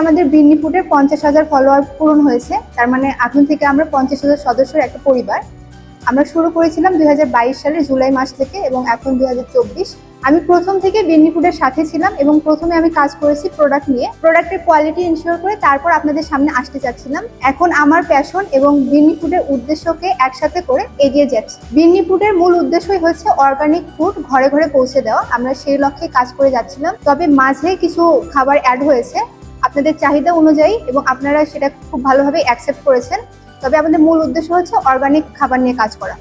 আমাদের বিন্নি ফুডের পঞ্চাশ হাজার ফলোয়ার পূরণ হয়েছে। তার মানে এখন থেকে আমরা পঞ্চাশ হাজার সদস্যের একটা পরিবার। আমরা শুরু করেছিলাম দু হাজার বাইশ সালের জুলাই মাস থেকে এবং এখন দু হাজার চব্বিশ। আমি প্রথম থেকে বিন্নি সাথে ছিলাম এবং প্রথমে আমি কাজ করেছি প্রোডাক্ট নিয়ে। প্রোডাক্টের কোয়ালিটি ইনশিওর করে তারপর আপনাদের সামনে আসতে চাচ্ছিলাম। এখন আমার প্যাশন এবং বিন্নি উদ্দেশ্যকে একসাথে করে এগিয়ে যাচ্ছি। বিন্নি মূল উদ্দেশ্যই হচ্ছে অর্গানিক ফুড ঘরে ঘরে পৌঁছে দেওয়া। আমরা সেই লক্ষ্যে কাজ করে যাচ্ছিলাম। তবে মাঝে কিছু খাবার অ্যাড হয়েছে। আপনাদের চাহিদা অনুযায়ী এবং আপনারা সেটা খুব ভালোভাবে অ্যাকসেপ্ট করেছেন। তবে আমাদের মূল উদ্দেশ্য হচ্ছে অর্গানিক খাবার নিয়ে কাজ করা।